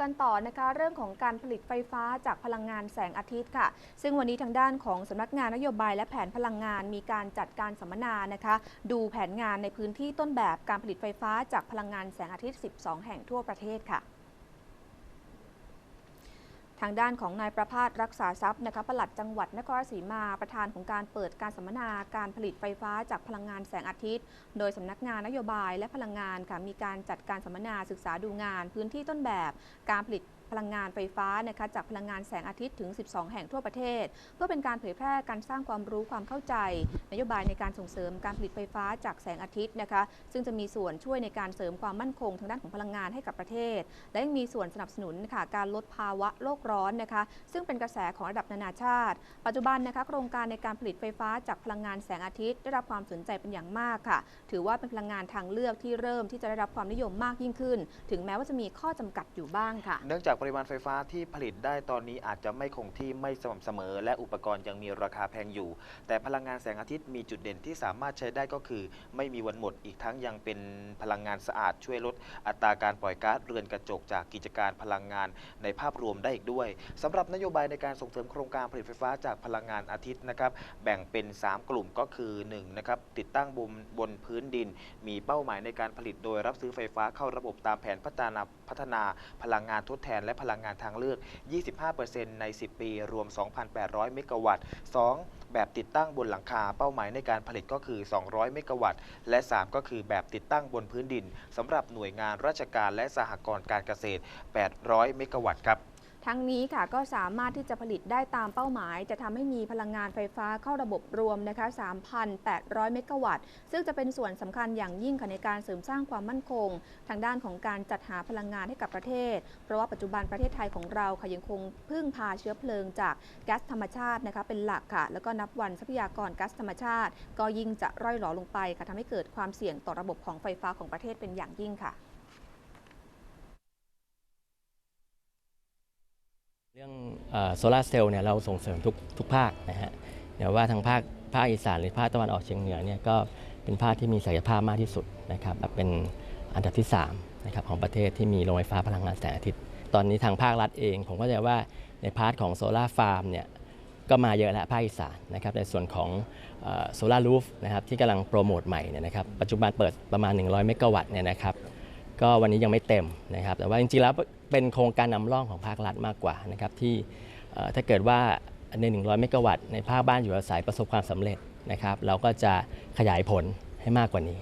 กันต่อนะคะเรื่องของการผลิตไฟฟ้าจากพลังงานแสงอาทิตย์ค่ะ ซึ่งวันนี้ทางด้านของสำนักงานนโยบายและแผนพลังงานมีการจัดการสัมมนานะคะ ดูแผนงานในพื้นที่ต้นแบบการผลิตไฟฟ้าจากพลังงานแสงอาทิตย์ 12 แห่งทั่วประเทศค่ะ ทางด้านของนายประภาสรักษาทรัพย์นะคะปลัดจังหวัดนครราชสีมาประธานของการเปิดการสัมมนาการผลิตไฟฟ้าจากพลังงานแสงอาทิตย์ โดยสำนักงานนโยบายและพลังงานค่ะมีการจัดการสัมมนาศึกษาดูงาน พื้นที่ต้นแบบ การผลิต พลังงานไฟฟ้านะคะจากพลังงานแสงอาทิตย์ถึง 12 แห่งทั่วประเทศ เพื่อเป็นการเผยแพร่การสร้างความรู้ความเข้าใจ นโยบายในการส่งเสริมการผลิตไฟฟ้าจากแสงอาทิตย์นะคะซึ่งจะมีส่วนช่วยในการเสริมความมั่นคงทางด้านของพลังงานให้กับประเทศ และยังมีส่วนสนับสนุนค่ะการลดภาวะโลกร้อนนะคะซึ่งเป็นกระแสของระดับนานาชาติ ปัจจุบันนะคะโครงการในการผลิตไฟฟ้าจากพลังงานแสงอาทิตย์ ได้รับความสนใจเป็นอย่างมากค่ะ ถือว่าเป็นพลังงานทางเลือกที่เริ่มที่จะได้รับความนิยมมากยิ่งขึ้น ถึงแม้ว่าจะมีข้อจำกัดอยู่บ้างค่ะ เนื่องจากปริมาณไฟฟ้าที่ผลิตได้ตอนนี้อาจจะไม่คงที่ไม่สม่ำเสมอ และอุปกรณ์ยังมีราคาแพงอยู่ แต่พลังงานแสงอาทิตย์มีจุดเด่นที่สามารถใช้ได้ก็คือ ไม่มีวันหมดอีกทั้งยังเป็นพลังงานสะอาดช่วยลดอัตราการปล่อยก๊าซเรือนกระจกจากกิจการพลังงานในภาพรวมได้อีกด้วยสำหรับนโยบายในการส่งเสริมโครงการผลิตไฟฟ้าจากพลังงานอาทิตย์นะครับแบ่งเป็น 3 กลุ่มก็คือ1นะครับติดตั้งบนบนพื้นดิน มีเป้าหมายในการผลิตโดยรับซื้อไฟฟ้าเข้าระบบตามแผนพัฒนาพัฒนาพลังงานทดแทนและพลังงานทางเลือก 25%ใน 10 ปี รวม 2,800 เมกะวัตต์ 2. แบบติดตั้งบนหลังคา เป้าหมายในการผลิตก็คือ 200 เมกะวัตต์ และ 3 ก็คือแบบติดตั้งบนพื้นดินสำหรับหน่วยงานราชการและสหกรณ์การเกษตร 800 เมกะวัตต์ครับ ทั้งนี้ค่ะก็สามารถที่จะผลิตได้ตามเป้าหมาย จะทำให้มีพลังงานไฟฟ้าเข้าระบบรวมนะคะ 3,800 เมกะวัตต์ ซึ่งจะเป็นส่วนสำคัญอย่างยิ่งค่ะในการเสริมสร้างความมั่นคง ทางด้านของการจัดหาพลังงานให้กับประเทศ เพราะว่าปัจจุบันประเทศไทยของเราค่ะยังคงพึ่งพาเชื้อเพลิงจากแก๊สธรรมชาตินะคะเป็นหลักค่ะ แล้วก็นับวันทรัพยากรแก๊าซธรรมชาติ ก็ยิ่งจะร่อยหลอลงไปค่ะทำให้เกิดความเสี่ยงต่อระบบของไฟฟ้าของประเทศเป็นอย่างยิ่งค่ะ รื่องโซลาร์เซลล์เนี่ยเราส่งเสริมทุกทุกภาคนะฮะเดี๋ยวว่าทางภาคภาคอีสานหรือภาคตะวันออกเฉียงเหนือเนี่ยก็เป็นภาคที่มีศักยภาพมากที่สุดนะครับและเป็นอันดับที่3นะครับของประเทศที่มีโรงไฟฟ้าพลังงานแสงอาทิตย์ ตอนนี้ทางภาครัฐเอง ผมก็จะว่าในพาร์ทของโซลาร์ฟาร์มเนี่ยก็มาเยอะแล้วภาคอีสานนะครับในส่วนของโซลารูฟนะครับที่กำลังโปรโมทใหม่เนี่ยนะครับปัจจุบันเปิดประมาณ 100 เมกะวัตต์เนี่ยนะครับ ก็วันนี้ยังไม่เต็มนะครับ แต่ว่าจริงๆแล้วเป็นโครงการนำร่องของภาครัฐมากกว่านะครับที่ถ้าเกิดว่าใน 100 เมกะวัตต์ในภาคบ้านอยู่อาศัยประสบความสำเร็จนะครับ เราก็จะขยายผลให้มากกว่านี้